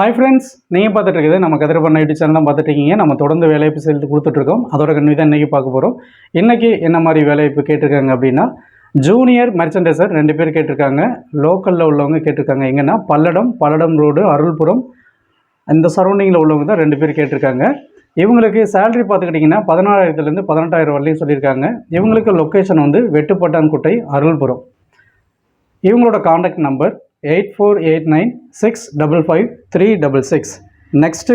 Hi friends நீங்கள் பார்த்துட்டு இருக்குது நம்ம கதிர பண்ண யூடியூப் சேனல் தான் பார்த்துட்டு இருக்கீங்க நம்ம தொடர்ந்து வேலைவாய்ப்பு சேர்த்து கொடுத்துட்ருக்கோம் அதோட கன்வி தான் இன்றைக்கி பார்க்க போகிறோம் இன்றைக்கி என்ன மாதிரி வேலைவாய்ப்பு கேட்டிருக்காங்க அப்படின்னா ஜூனியர் மெர்ச்சன்டைசர் ரெண்டு பேர் கேட்டிருக்காங்க. லோக்கலில் உள்ளவங்க கேட்டிருக்காங்க. எங்கன்னா பல்லடம் பல்லடம் ரோடு அருள்புரம் இந்த சரௌண்டிங்கில் உள்ளவங்க தான் ரெண்டு பேர் கேட்டிருக்காங்க. இவங்களுக்கு சேலரி பார்த்துக்கிட்டிங்கன்னா பதினாறாயிரத்துலேருந்து பதினெட்டாயிரம் வரலையும் சொல்லியிருக்காங்க. இவங்களுக்கு லொக்கேஷன் வந்து வெட்டுப்பட்டான்குட்டை அருள்புரம். இவங்களோட contact number eight four eight nine six double five three double six. Next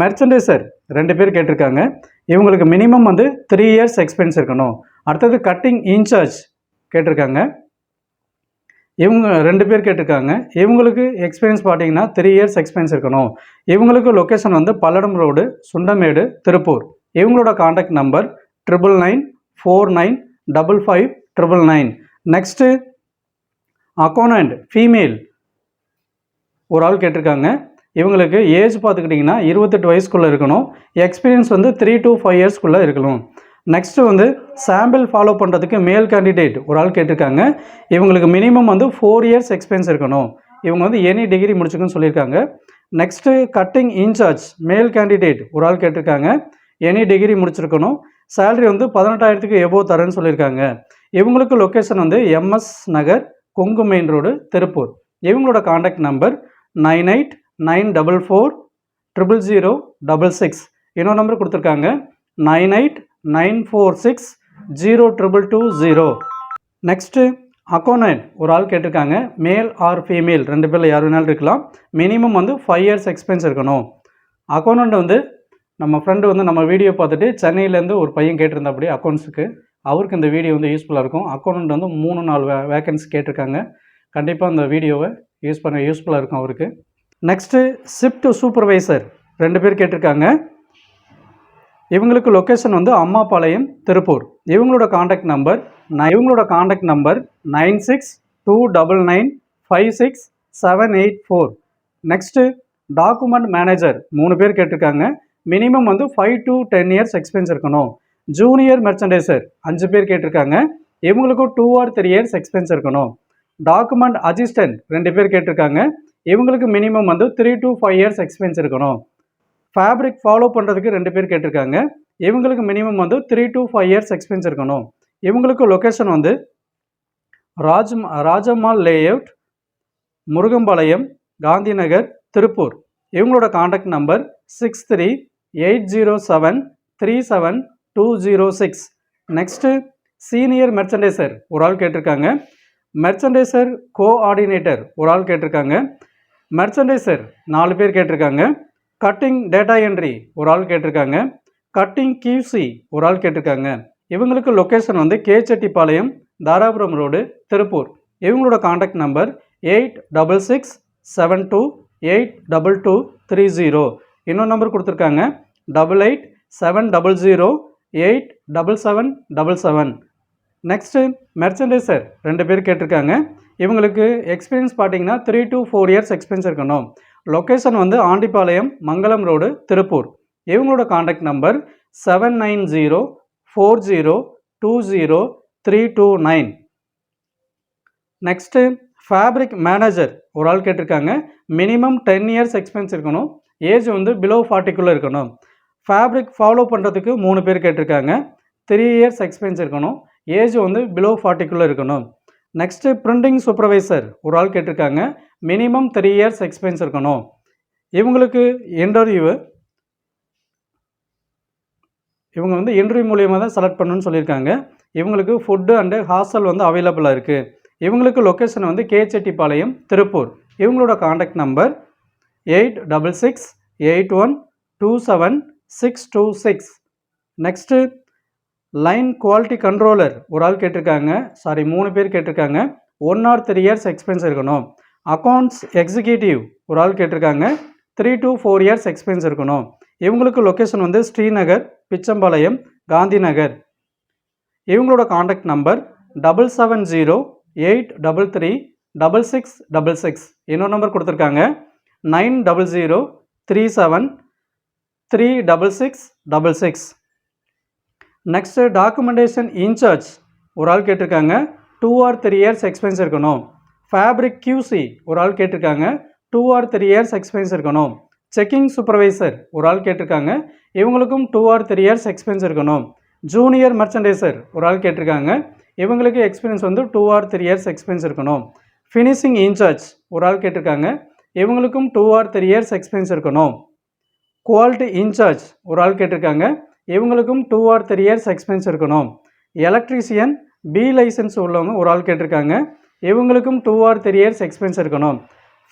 merchandiser ரெண்டு பேர் கேட்டிருக்காங்க. இவங்களுக்கு மினிமம் வந்து த்ரீ இயர்ஸ் எக்ஸ்பீரியன்ஸ் இருக்கணும். அடுத்தது கட்டிங் இன்சார்ஜ் கேட்டிருக்காங்க. இவங்க ரெண்டு பேர் கேட்டிருக்காங்க. இவங்களுக்கு எக்ஸ்பீரியன்ஸ் பார்த்தீங்கன்னா த்ரீ இயர்ஸ் எக்ஸ்பீரியன்ஸ் இருக்கணும். இவங்களுக்கு லொக்கேஷன் வந்து பல்லடம் ரோடு சுண்டமேடு திருப்பூர். இவங்களோட contact number triple nine four nine double five triple nine next accountant female ஒரு ஆள் கேட்டிருக்காங்க. இவங்களுக்கு ஏஜ் பார்த்துக்கிட்டிங்கன்னா இருபத்தெட்டு வயசுக்குள்ளே இருக்கணும். எக்ஸ்பீரியன்ஸ் வந்து த்ரீ டு ஃபைவ் இயர்ஸ்க்குள்ளே இருக்கணும். நெக்ஸ்ட்டு வந்து சாம்பிள் ஃபாலோ பண்ணுறதுக்கு மேல் கேண்டிடேட் ஒரு ஆள் கேட்டிருக்காங்க. இவங்களுக்கு மினிமம் வந்து ஃபோர் இயர்ஸ் எக்ஸ்பீரியன்ஸ் இருக்கணும். இவங்க வந்து எனி டிகிரி முடிச்சுக்குன்னு சொல்லியிருக்காங்க. Next cutting incharge male candidate ஒரு ஆள் கேட்டிருக்காங்க. எனி டிகிரி முடிச்சிருக்கணும். சேலரி வந்து பதினெட்டாயிரத்துக்கு எபோ தரேன்னு சொல்லியிருக்காங்க. இவங்களுக்கு லொக்கேஷன் வந்து M S Nagar Kongu main road Tiruppur. இவங்களோட contact number nine eight nine double four triple zero double six இன்னொரு நம்பர் கொடுத்துருக்காங்க nine eight nine four six zero triple two zero next accountant ஒரு ஆள் கேட்டிருக்காங்க மேல் or female ரெண்டு பேரில் யார் வேணாலும் இருக்கலாம். மினிமம் வந்து ஃபைவ் இயர்ஸ் எக்ஸ்பீரியன்ஸ் இருக்கணும். அக்கௌண்ட் வந்து நம்ம ஃப்ரெண்டு வந்து நம்ம வீடியோ பார்த்துட்டு சென்னையிலேருந்து ஒரு பையன் கேட்டிருந்தா அப்படி அக்கௌண்ட்ஸுக்கு அவருக்கு இந்த வீடியோ வந்து யூஸ்ஃபுல்லாக இருக்கும். அக்கௌண்ட் வந்து மூணு நாலு வே வேக்கன்சி கேட்டிருக்காங்க. கண்டிப்பாக அந்த வீடியோவை யூஸ் பண்ண யூஸ்ஃபுல்லாக இருக்கும் அவருக்கு. நெக்ஸ்ட்டு ஷிஃப்ட் சூப்பர்வைசர் ரெண்டு பேர் கேட்டிருக்காங்க. இவங்களுக்கு லொக்கேஷன் வந்து அம்மாபாளையம் திருப்பூர். இவங்களோட காண்டாக்ட் நம்பர் நான் இவங்களோட contact number nine six two double nine five six seven eight four next document manager மூணு பேர் கேட்டிருக்காங்க. மினிமம் வந்து five to ten years experience இருக்கணும். ஜூனியர் மெர்ச்சன்டைசர் அஞ்சு பேர் கேட்டிருக்காங்க. இவங்களுக்கும் two or three years expense இருக்கணும். டாக்குமெண்ட் அசிஸ்டன்ட் ரெண்டு பேர் கேட்டிருக்காங்க. இவங்களுக்கு மினிமம் வந்து three to five years expense இருக்கணும். ஃபேப்ரிக் ஃபாலோ பண்ணுறதுக்கு ரெண்டு பேர் கேட்டிருக்காங்க. இவங்களுக்கு மினிமம் வந்து three to five years expense இருக்கணும். இவங்களுக்கு லொக்கேஷன் வந்து ராஜ் ராஜம்மாள் லேஅவுட் முருகம்பாளையம் காந்தி நகர் திருப்பூர். இவங்களோட contact number six three eight zero seven three seven two zero six next senior merchandiser ஒரு ஆள் கேட்டிருக்காங்க. மெர்ச்சன்டைசர் கோஆர்டினேட்டர் ஒரு ஆள் கேட்டிருக்காங்க. மெர்ச்சன்டைசர் நாலு பேர் கேட்டிருக்காங்க. கட்டிங் டேட்டா என்ட்ரி ஒரு ஆள் கேட்டிருக்காங்க. கட்டிங் கியூசி ஒரு ஆள் கேட்டிருக்காங்க. இவங்களுக்கு லொக்கேஷன் வந்து கேச்செட்டிப்பாளையம் தாராபுரம் ரோடு திருப்பூர். இவங்களோட contact number eight double six seven two eight double two three zero இன்னொரு நம்பர் கொடுத்துருக்காங்க. Double eight seven double zero eight double seven double seven. Next merchandiser ரெண்டு பேர் கேட்டிருக்காங்க. இவங்களுக்கு எக்ஸ்பீரியன்ஸ் பார்த்தீங்கன்னா three to four years experience இருக்கணும். Location வந்து Andipalayam Mangalam road Tiruppur. இவங்களோட contact number seven nine zero four zero two zero three two nine next fabric manager ஒரு ஆள் கேட்டிருக்காங்க. மினிமம் டென் இயர்ஸ் எக்ஸ்பீரியன்ஸ் இருக்கணும். ஏஜ் வந்து பிலோ ஃபார்ட்டிக்குள்ளே இருக்கணும். ஃபேப்ரிக் ஃபாலோ பண்ணுறதுக்கு மூணு பேர் கேட்டிருக்காங்க. த்ரீ இயர்ஸ் எக்ஸ்பீரியன்ஸ் இருக்கணும். ஏஜ் வந்து பிலோ ஃபார்ட்டிக்குள்ளே இருக்கணும். நெக்ஸ்ட்டு பிரிண்டிங் சூப்பர்வைசர் ஒரு ஆள் கேட்டிருக்காங்க. மினிமம் த்ரீ இயர்ஸ் எக்ஸ்பீரியன்ஸ் இருக்கணும். இவங்களுக்கு இன்டர்வியூ இவங்க வந்து இன்டர்வியூ மூலியமாக தான் செலக்ட் பண்ணணும்னு சொல்லியிருக்காங்க. இவங்களுக்கு ஃபுட்டு அண்டு ஹாஸ்டல் வந்து அவைலபிளாக இருக்குது இவங்களுக்கு லொக்கேஷன் வந்து கேச்செட்டிப்பாளையம் திருப்பூர். இவங்களோட contact number eight double six eight one two seven six two six next line quality controller ஒரு ஆள் கேட்டிருக்காங்க. சாரி மூணு பேர் கேட்டிருக்காங்க. One or three years experience இருக்கணும். அக்கௌண்ட்ஸ் எக்ஸிக்யூட்டிவ் ஒரு ஆள் கேட்டிருக்காங்க. Three to four years experience இருக்கணும். இவங்களுக்கு லொக்கேஷன் வந்து ஸ்ரீநகர் பிச்சம்பாளையம் காந்தி நகர் இவங்களோட contact number double seven zero eight double three double six double six இன்னொரு நம்பர் கொடுத்துருக்காங்க. Nine double zero three seven three double six double six next documentation incharge ஒரு ஆள் கேட்டிருக்காங்க. Two or three years experience இருக்கணும். Fabric QC ஒரு ஆள் கேட்டிருக்காங்க. Two or three years experience இருக்கணும். செக்கிங் சூப்பர்வைசர் ஒரு ஆள் கேட்டிருக்காங்க. இவங்களுக்கும் two or three years experience இருக்கணும். ஜூனியர் மர்ச்சன்டைசர் ஒரு ஆள் கேட்டிருக்காங்க. இவங்களுக்கு எக்ஸ்பீரியன்ஸ் வந்து two or three years experience இருக்கணும். ஃபினிஷிங் இன்சார்ஜ் ஒரு ஆள் கேட்டிருக்காங்க. இவங்களுக்கும் two or three years experience இருக்கணும். குவாலிட்டி இன்சார்ஜ் ஒரு ஆள் கேட்டிருக்காங்க. இவங்களுக்கும் two or three years experience இருக்கணும். எலக்ட்ரீஷியன் பி லைசன்ஸ் உள்ளவங்க ஒரு ஆள் கேட்டிருக்காங்க. இவங்களுக்கும் two or three years experience இருக்கணும்.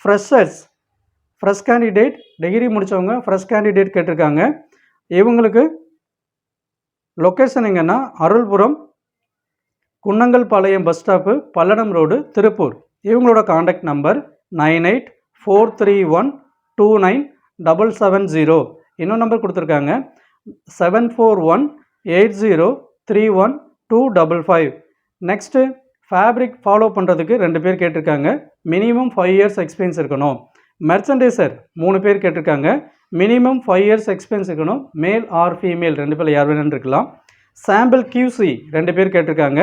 ஃப்ரெஷர்ஸ் ஃப்ரெஷ் கேண்டிடேட் டிகிரி முடித்தவங்க ஃப்ரெஷ் கேண்டிடேட் கேட்டிருக்காங்க. இவங்களுக்கு லொக்கேஷன் எங்கன்னா Arulpuram Kunnangal Palayam bus stop Palladam road Tiruppur. இவங்களோட contact number nine eight four three one two nine double seven zero இன்னொரு number கொடுத்துருக்காங்க. Seven four one eight zero three one two double five next fabric follow பண்ணுறதுக்கு ரெண்டு பேர் கேட்டிருக்காங்க. Minimum five years experience இருக்கணும். Merchandiser மூணு பேர் கேட்டிருக்காங்க. மினிமம் ஃபைவ் இயர்ஸ் எக்ஸ்பீரியன்ஸ் இருக்கணும். மேல் ஆர் ஃபீமேல் ரெண்டு பேர் யார் வேணும்னு இருக்கலாம். சாம்பிள் கியூசி ரெண்டு பேர் கேட்டிருக்காங்க.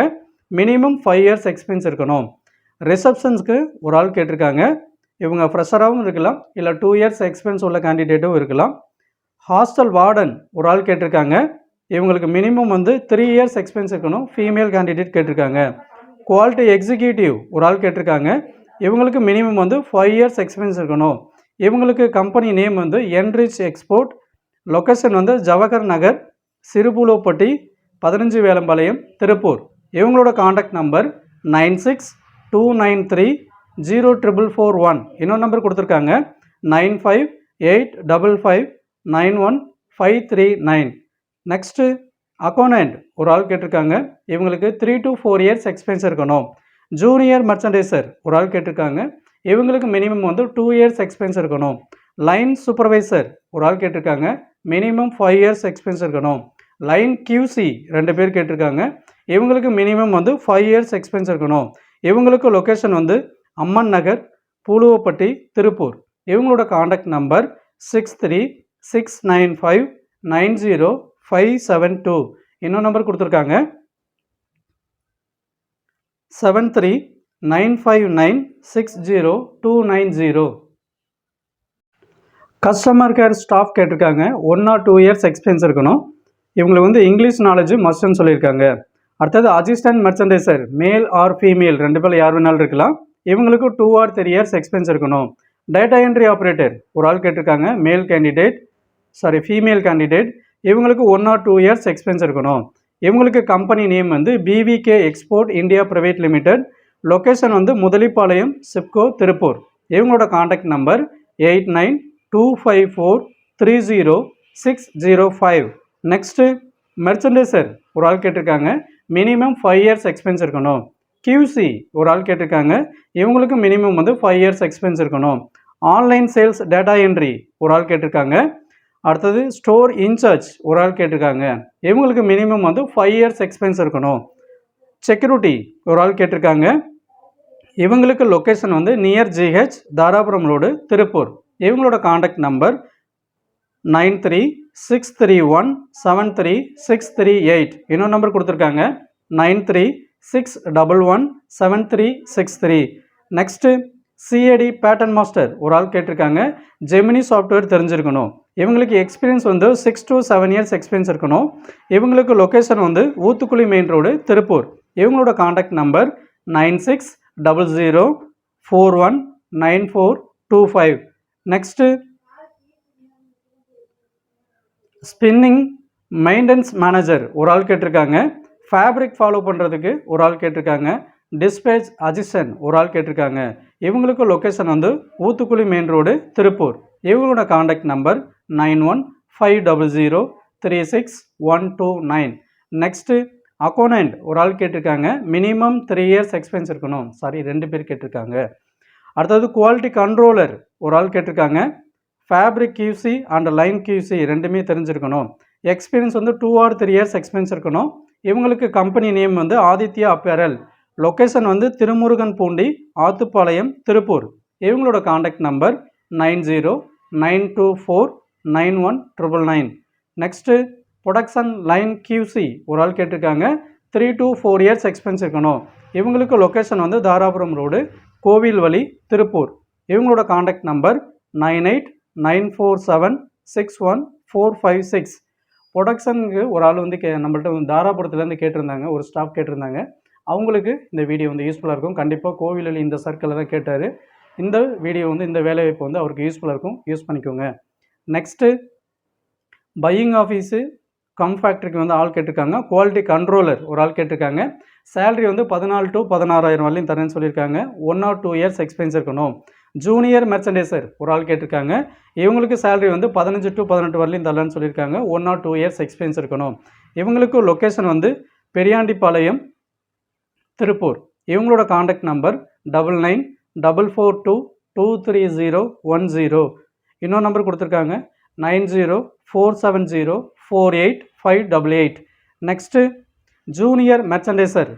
மினிமம் ஃபைவ் இயர்ஸ் எக்ஸ்பீரியன்ஸ் இருக்கணும். ரிசப்ஷன்ஸ்க்கு ஒரு ஆள் கேட்டிருக்காங்க. இவங்க ஃப்ரெஷராகவும் இருக்கலாம் இல்லை டூ இயர்ஸ் எக்ஸ்பீரியன்ஸ் உள்ள கேண்டிடேட்டும் இருக்கலாம். ஹாஸ்டல் வார்டன் ஒரு ஆள் கேட்டிருக்காங்க. இவங்களுக்கு மினிமம் வந்து த்ரீ இயர்ஸ் எக்ஸ்பீரியன்ஸ் இருக்கணும். ஃபீமேல் கேண்டிடேட் கேட்டிருக்காங்க. குவாலிட்டி எக்ஸிக்யூட்டிவ் ஒரு ஆள் கேட்டிருக்காங்க. இவங்களுக்கு மினிமம் வந்து ஃபைவ் இயர்ஸ் எக்ஸ்பீரியன்ஸ் இருக்கணும். இவங்களுக்கு கம்பெனி நேம் வந்து என்ரிச் எக்ஸ்போர்ட் லொக்கேஷன் வந்து ஜவஹர் நகர் சிறுபுலோப்பட்டி பதினஞ்சு வேலம்பாளையம் திருப்பூர். இவங்களோட contact number nine six two nine three zero triple four one இன்னொரு நம்பர் கொடுத்துருக்காங்க. Nine five eight double five nine one five three nine next account ஒரு ஆள் கேட்டிருக்காங்க. இவங்களுக்கு three to four years experience இருக்கணும். ஜூனியர் மர்ச்சன்டைசர் ஒரு ஆள் கேட்டிருக்காங்க. இவங்களுக்கு மினிமம் வந்து டூ இயர்ஸ் எக்ஸ்பீரியன்ஸ் இருக்கணும். லைன் சூப்பர்வைசர் ஒரு ஆள் கேட்டிருக்காங்க. மினிமம் ஃபைவ் இயர்ஸ் எக்ஸ்பீரியன்ஸ் இருக்கணும். லைன் கியூசி ரெண்டு பேர் கேட்டிருக்காங்க. இவங்களுக்கு மினிமம் வந்து ஃபைவ் இயர்ஸ் எக்ஸ்பீரியன்ஸ் இருக்கணும். இவங்களுக்கு லொக்கேஷன் வந்து அம்மன் நகர் பூலுவப்பட்டி திருப்பூர். இவங்களோட contact number six three six nine five nine zero five seven two இன்னொரு நம்பர் கொடுத்துருக்காங்க. Seven three nine five nine six zero two nine zero customer care staff கேட்டிருக்காங்க. One or two years experience இருக்கணும். இவங்களுக்கு வந்து English knowledge மஸ்ட்னு சொல்லியிருக்காங்க. அடுத்தது assistant merchandiser male or female ரெண்டு பேர் யார் வேணாலும் இருக்கலாம். இவங்களுக்கு two or three years expense இருக்கணும். டேட்டா என்ட்ரி ஆப்ரேட்டர் ஒரு ஆள் கேட்டிருக்காங்க male candidate sorry female candidate இவங்களுக்கு one or two years experience இருக்கணும். இவங்களுக்கு கம்பெனி நேம் வந்து PVK export India private limited location வந்து முதலிப்பாளையம் சிப்கோ திருப்பூர் இவங்களோட contact number eight nine two five four three zero six zero five next merchandiser ஒரு ஆள் கேட்டிருக்காங்க minimum five years expense இருக்கணும். QC ஒரு ஆள் கேட்டிருக்காங்க. இவங்களுக்கு மினிமம் வந்து ஃபைவ் இயர்ஸ் எக்ஸ்பென்ஸ் இருக்கணும். ஆன்லைன் சேல்ஸ் டேட்டா என்ட்ரி ஒரு ஆள் கேட்டிருக்காங்க. அடுத்தது ஸ்டோர் இன்சார்ஜ் ஒரு ஆள் கேட்டிருக்காங்க. இவங்களுக்கு மினிமம் வந்து ஃபைவ் இயர்ஸ் எக்ஸ்பென்ஸ் இருக்கணும். செக்யூரிட்டி ஒரு ஆள் கேட்டிருக்காங்க. இவங்களுக்கு லொக்கேஷன் வந்து near GH Dharapuram road Tiruppur. இவங்களோட contact number nine three six three one seven three six three eight இன்னொரு நம்பர் கொடுத்துருக்காங்க. Nine three six double one seven three six three next CAD pattern master ஒரு ஆள் கேட்டிருக்காங்க. Gemini software தெரிஞ்சிருக்கணும். இவங்களுக்கு experience வந்து six to seven years experience இருக்கணும். இவங்களுக்கு லொக்கேஷன் வந்து ஊத்துக்குழி மெயின் ரோடு திருப்பூர். இவங்களோட contact number nine six double zero four one nine four two five next spinning maintenance manager ஒரு ஆள் கேட்டிருக்காங்க. ஃபேப்ரிக் ஃபாலோ பண்ணுறதுக்கு ஒரு ஆள் கேட்டிருக்காங்க. டிஸ்பேச் அஜிசன் ஒரு ஆள் கேட்டிருக்காங்க. இவங்களுக்கு லொக்கேஷன் வந்து ஊத்துக்குழி மெயின் ரோடு திருப்பூர். இவங்களோட contact number nine one five double zero three six one two nine next accountant ஒரு ஆள் கேட்டிருக்காங்க. மினிமம் த்ரீ இயர்ஸ் எக்ஸ்பென்ஸ் இருக்கணும். சாரி ரெண்டு பேர் கேட்டிருக்காங்க. அடுத்தது குவாலிட்டி கண்ட்ரோலர் ஒரு ஆள் கேட்டிருக்காங்க. Fabric QC and line QC ரெண்டுமே தெரிஞ்சிருக்கணும். எக்ஸ்பீரியன்ஸ் வந்து two or three years experience இருக்கணும். இவங்களுக்கு கம்பெனி நேம் வந்து ஆதித்யா அப்பேரல் லொக்கேஷன் வந்து திருமுருகன் பூண்டி ஆத்துப்பாளையம் திருப்பூர். இவங்களோட contact number nine zero nine two four nine one triple nine next production line QC ஒரு ஆள் கேட்டிருக்காங்க. Three to four years expense இருக்கணும். இவங்களுக்கு லொக்கேஷன் வந்து தாராபுரம் ரோடு கோவில் வழி திருப்பூர். இவங்களோட contact number nine eight nine four seven six one four five six ப்ரொடக்ஷனுக்கு ஒரு ஆள் வந்து கே நம்மள்ட்ட வந்து தாராபுரத்துலேருந்து கேட்டிருந்தாங்க ஒரு ஸ்டாஃப் கேட்டிருந்தாங்க. அவங்களுக்கு இந்த வீடியோ வந்து யூஸ்ஃபுல்லாக இருக்கும். கண்டிப்பாக கோவிலில் இந்த சர்க்கிளில் தான் கேட்டார். இந்த வீடியோ வந்து இந்த வேலைவாய்ப்பு வந்து அவருக்கு யூஸ்ஃபுல்லாக இருக்கும். யூஸ் பண்ணிக்கோங்க. நெக்ஸ்ட்டு பையிங் ஆஃபீஸு கம் ஃபேக்ட்ரிக்கு வந்து ஆள் கேட்டிருக்காங்க. குவாலிட்டி கண்ட்ரோலர் ஒரு ஆள் கேட்டிருக்காங்க. சேலரி வந்து பதினாலு டு பதினாறாயிரம் வரலையும் தரேன்னு சொல்லியிருக்காங்க. One or two years experience இருக்கணும். ஜூனியர் மெர்ச்சன்டைசர் ஒரு ஆள் கேட்டிருக்காங்க. இவங்களுக்கு சேலரி வந்து பதினஞ்சு டு பதினெட்டு வரலையும் தரலான்னு சொல்லியிருக்காங்க. One or two years experience இருக்கணும். இவங்களுக்கு லொக்கேஷன் வந்து பெரியாண்டிப்பாளையம் திருப்பூர். இவங்களோட contact number double nine double four two two three zero one zero இன்னொரு நம்பர் கொடுத்துருக்காங்க. Nine zero four seven zero four eight five double eight next junior merchandiser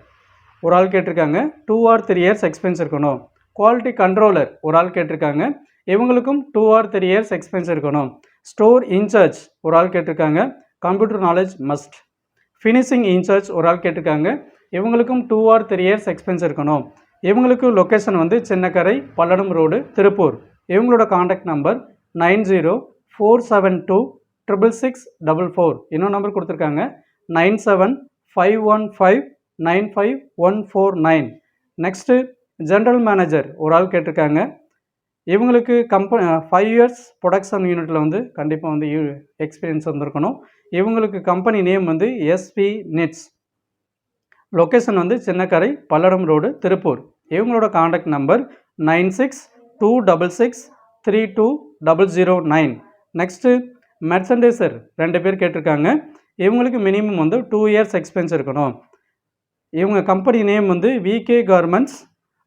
ஒரு ஆள் கேட்டிருக்காங்க. Two or three years experience இருக்கணும். Quality controller ஒரு ஆள் கேட்டிருக்காங்க. இவங்களுக்கும் two or three years experience இருக்கணும். ஸ்டோர் இன்சார்ஜ் ஒரு ஆள் கேட்டிருக்காங்க. Computer knowledge must finishing incharge ஒரு ஆள் கேட்டிருக்காங்க. இவங்களுக்கும் two or three years experience இருக்கணும். இவங்களுக்கு லொக்கேஷன் வந்து சின்னக்கரை பல்லடம் ரோடு திருப்பூர். இவங்களோட contact number nine zero four seven two triple six double four. இன்னொரு நம்பர் கொடுத்துருக்காங்க. Nine seven five one five nine five one four nine. Next general manager ஒரு ஆள் கேட்டிருக்காங்க. இவங்களுக்கு கம்பெனி ஃபைவ் இயர்ஸ் ப்ரொடக்ஷன் யூனிட்டில் வந்து கண்டிப்பாக வந்து எக்ஸ்பீரியன்ஸ் வந்திருக்கணும். இவங்களுக்கு கம்பெனி நேம் வந்து எஸ்பி நெட்ஸ் லொக்கேஷன் வந்து சின்னக்கரை பல்லடம் ரோடு திருப்பூர். இவங்களோட contact number nine six two double six three two double zero nine next merchandiser ரெண்டு பேர் கேட்டிருக்காங்க. இவங்களுக்கு மினிமம் வந்து டூ இயர்ஸ் எக்ஸ்பென்ஸ் இருக்கணும். இவங்க கம்பெனி நேம் வந்து VK garments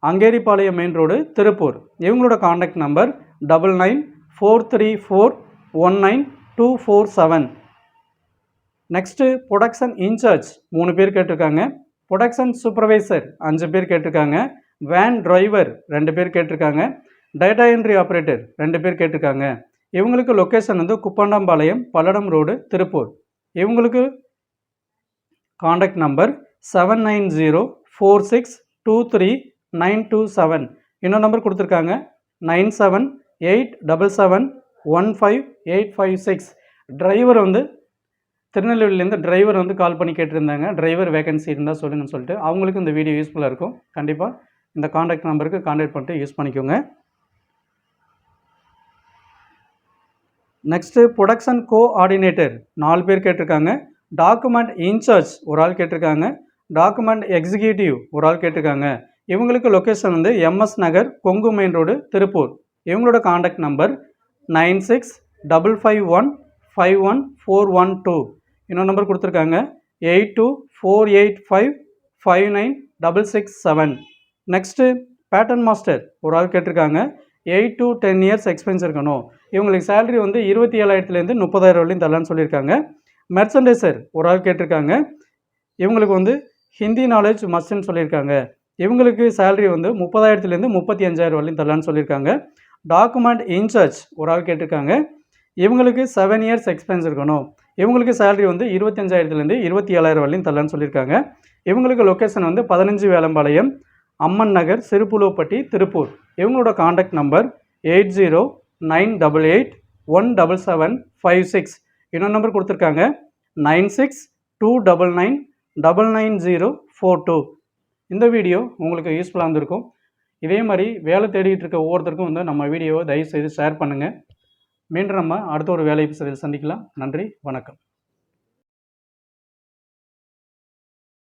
Angeripalayam main road Tiruppur. இவங்களோட contact number double nine four three four one nine two four seven next production incharge மூணு பேர் கேட்டிருக்காங்க. ப்ரொடக்ஷன் சூப்பர்வைசர் அஞ்சு பேர் கேட்டிருக்காங்க. வேன் டிரைவர் ரெண்டு பேர் கேட்டிருக்காங்க. டேட்டா என்ட்ரி ஆப்ரேட்டர் ரெண்டு பேர் கேட்டிருக்காங்க. இவங்களுக்கு லொக்கேஷன் வந்து குப்பாண்டாம்பாளையம் பல்லடம் ரோடு திருப்பூர். இவங்களுக்கு contact number seven nine zero four six two three nine two seven. இன்னொரு நம்பர் கொடுத்துருக்காங்க. Nine seven eight double seven one five eight five six. Driver வந்து திருநெல்வேலியிலேருந்து டிரைவர் வந்து கால் பண்ணி கேட்டிருந்தாங்க. டிரைவர் வேகன்சி இருந்தால் சொல்லுங்கன்னு சொல்லிட்டு. அவங்களுக்கு இந்த வீடியோ யூஸ்ஃபுல்லாக இருக்கும். கண்டிப்பாக இந்த காண்டாக்ட் நம்பருக்கு காண்டாக்ட் பண்ணிட்டு யூஸ் பண்ணிக்கோங்க. நெக்ஸ்ட்டு ப்ரொடக்ஷன் கோஆர்டினேட்டர் நாலு பேர் கேட்டிருக்காங்க. டாக்குமெண்ட் இன்சார்ஜ் ஒரு ஆள் கேட்டிருக்காங்க. டாக்குமெண்ட் எக்ஸிக்யூட்டிவ் ஒரு ஆள் கேட்டிருக்காங்க. இவங்களுக்கு லொக்கேஷன் வந்து MS Nagar Kongu main road Tiruppur. இவங்களோட contact number nine six double five one five one four one two. இன்னொரு நம்பர் கொடுத்துருக்காங்க eight two four eight five five nine double six seven. Next pattern master ஒரு ஆள் கேட்டிருக்காங்க eight to ten years experience இருக்கணும். இவங்களுக்கு salary வந்து இருபத்தி ஏழாயிரத்துலேருந்து முப்பதாயிரம் வரையும் தரலான்னு சொல்லியிருக்காங்க. மெர்சன்டைசர் ஒரு ஆள் கேட்டிருக்காங்க இவங்களுக்கு வந்து ஹிந்தி நாலேஜ் மஸ்ட்னு சொல்லியிருக்காங்க. இவங்களுக்கு சேலரி வந்து முப்பதாயிரத்துலேருந்து முப்பத்தி அஞ்சாயிரம் வரையும் தரலான்னு சொல்லியிருக்காங்க. டாக்குமெண்ட் இன்சார்ஜ் ஒரு ஆள் கேட்டிருக்காங்க. இவங்களுக்கு செவன் இயர்ஸ் எக்ஸ்பென்ஸ் இருக்கணும். இவங்களுக்கு சேலரி வந்து இருபத்தஞ்சாயிரத்துலேருந்து இருபத்தி ஏழாயிரம் வரையும் தரலான்னு சொல்லியிருக்காங்க. இவங்களுக்கு லொக்கேஷன் வந்து பதினஞ்சு வேலம்பாளையம் அம்மன் நகர் சிறுபுலுவப்பட்டி திருப்பூர். இவங்களோட contact number eight zero nine double eight one double seven five six. இன்னொரு நம்பர் கொடுத்துருக்காங்க. Nine six two double nine double nine zero four two. இந்த வீடியோ உங்களுக்கு யூஸ்ஃபுல்லாக இருந்திருக்கும். இதே மாதிரி வேலை தேடிட்டு இருக்க ஒவ்வொருத்தருக்கும் வந்து நம்ம வீடியோவை தயவுசெய்து ஷேர் பண்ணுங்கள் மீண்டும் நம்ம அடுத்த ஒரு வேலை சந்திக்கலாம். நன்றி வணக்கம்.